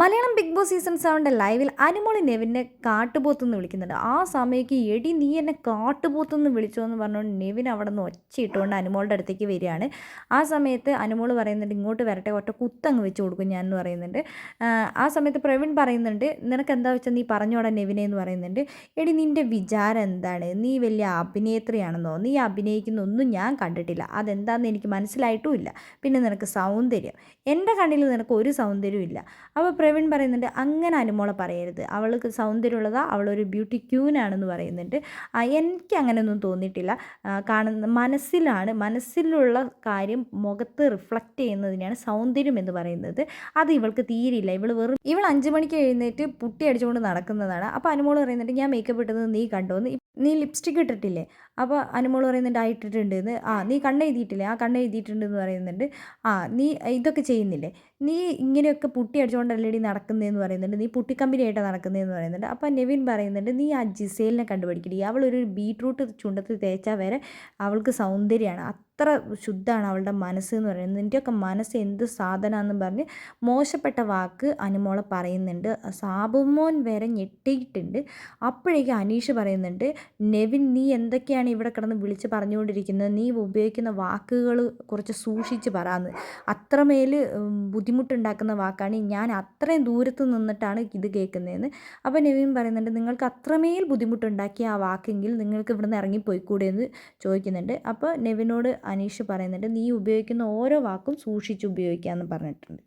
Malayalam Bigg Boss season സെവന്റെ ലൈവിൽ അനുമോളി നെവിനെ കാട്ടുപോത്തെന്ന് വിളിക്കുന്നുണ്ട്. ആ സമയത്ത് എടി നീ എന്നെ കാട്ടുപോത്തെന്ന് വിളിച്ചോ എന്ന് പറഞ്ഞുകൊണ്ട് നെവിൻ അവിടെ നിന്ന് ഒച്ചയിട്ടുകൊണ്ട് അനുമോളുടെ അടുത്തേക്ക് വരികയാണ്. ആ സമയത്ത് അനുമോൾ പറയുന്നുണ്ട് ഇങ്ങോട്ട് വരട്ടെ ഒറ്റ കുത്തങ്ങ് വെച്ച് കൊടുക്കും ഞാൻ എന്ന് പറയുന്നുണ്ട്. ആ സമയത്ത് പ്രവീൺ പറയുന്നുണ്ട് നിനക്ക് എന്താ വെച്ചാൽ നീ പറഞ്ഞോടാ നെവിനെ എന്ന് പറയുന്നുണ്ട്. എടി നിന്റെ വിചാരം എന്താണ്? നീ വലിയ അഭിനേത്രിയാണെന്നോ? നീ അഭിനയിക്കുന്ന ഒന്നും ഞാൻ കണ്ടിട്ടില്ല. അതെന്താണെന്ന് എനിക്ക് മനസ്സിലായിട്ടും ഇല്ല. പിന്നെ നിനക്ക് സൗന്ദര്യം. എന്റെ കണ്ണിൽ നിനക്ക് ഒരു സൗന്ദര്യവും ഇല്ല. അപ്പോൾ പ്രവീൺ പറയുന്നുണ്ട് അങ്ങനെ അനുമോളെ പറയരുത്. അവൾക്ക് സൗന്ദര്യമുള്ളതാ അവളൊരു ബ്യൂട്ടി ക്യൂനാണെന്ന് പറയുന്നുണ്ട്. എനിക്ക് അങ്ങനെയൊന്നും തോന്നിയിട്ടില്ല. കാണുന്ന മനസ്സിലാണ് മനസ്സിലുള്ള കാര്യം മുഖത്ത് റിഫ്ലക്റ്റ് ചെയ്യുന്നതിനാണ് സൗന്ദര്യം എന്ന് പറയുന്നത്. അത് ഇവൾക്ക് തീരില്ല ഇവൾ വെറും ഇവൾ അഞ്ച് മണിക്ക് എഴുന്നേറ്റ് പുട്ടി അടിച്ചുകൊണ്ട് നടക്കുന്നതാണ്. അപ്പോൾ അനുമോൾ പറയുന്നുണ്ട് ഞാൻ മേക്കപ്പ് ഇട്ടത് നീ കണ്ടോന്ന്. നീ ലിപ്സ്റ്റിക് ഇട്ടിട്ടില്ലേ? അപ്പോൾ അനുമോൾ പറയുന്നുണ്ട് ആ ഇട്ടിട്ടുണ്ട് എന്ന് ആ നീ കണ്ണെഴുതിയിട്ടില്ലേ ആ കണ്ണെഴുതിയിട്ടുണ്ട് എന്ന് പറയുന്നുണ്ട്. ആ നീ ഇതൊക്കെ ചെയ്യുന്നില്ലേ? നീ ഇങ്ങനെയൊക്കെ പുട്ടി അടിച്ചുകൊണ്ടല്ലേടി നടക്കുന്നതെന്ന് പറയുന്നുണ്ട്. നീ പുട്ടിക്കമ്പനിയായിട്ടാണ് നടക്കുന്നതെന്ന് പറയുന്നുണ്ട്. അപ്പോൾ നെവിൻ പറയുന്നുണ്ട് നീ ആ ജിസേലിനെ കണ്ടുപിടിക്കടി. അവളൊരു ബീട്രൂട്ട് ചുണ്ടത്തിൽ തേച്ചാൽ വരെ അവൾക്ക് സൗന്ദര്യമാണ്. അത്ര ശുദ്ധമാണ് അവളുടെ മനസ്സ് എന്ന് പറയുന്നത്. നിന്റെയൊക്കെ മനസ്സ് എന്ത് സാധനമാണെന്ന് പറഞ്ഞ് മോശപ്പെട്ട വാക്ക് അനുമോളെ പറയുന്നുണ്ട്. സാബുമോൻ വരെ ഞെട്ടിയിട്ടുണ്ട്. അപ്പോഴേക്കും അനീഷ് പറയുന്നുണ്ട് നെവിൻ നീ എന്തൊക്കെയാണ് ഇവിടെ കിടന്ന് വിളിച്ച് പറഞ്ഞുകൊണ്ടിരിക്കുന്നത്? നീ ഉപയോഗിക്കുന്ന വാക്കുകൾ കുറച്ച് സൂക്ഷിച്ച് പറയാന്ന് അത്രമേൽ ബുദ്ധിമുട്ടുണ്ടാക്കുന്ന വാക്കാണ്. ഞാൻ അത്രയും ദൂരത്ത് നിന്നിട്ടാണ് ഇത് കേൾക്കുന്നതെന്ന്. അപ്പോൾ നെവിൻ പറയുന്നുണ്ട് നിങ്ങൾക്ക് അത്രമേൽ ബുദ്ധിമുട്ടുണ്ടാക്കിയ ആ വാക്കെങ്കിൽ നിങ്ങൾക്ക് ഇവിടുന്ന് ഇറങ്ങിപ്പോയിക്കൂടെ എന്ന് ചോദിക്കുന്നുണ്ട്. അപ്പോൾ നെവിനോട് അനീഷ് പറയുന്നുണ്ട് നീ ഉപയോഗിക്കുന്ന ഓരോ വാക്കും സൂക്ഷിച്ച് ഉപയോഗിക്കുക എന്ന് പറഞ്ഞിട്ടുണ്ട്.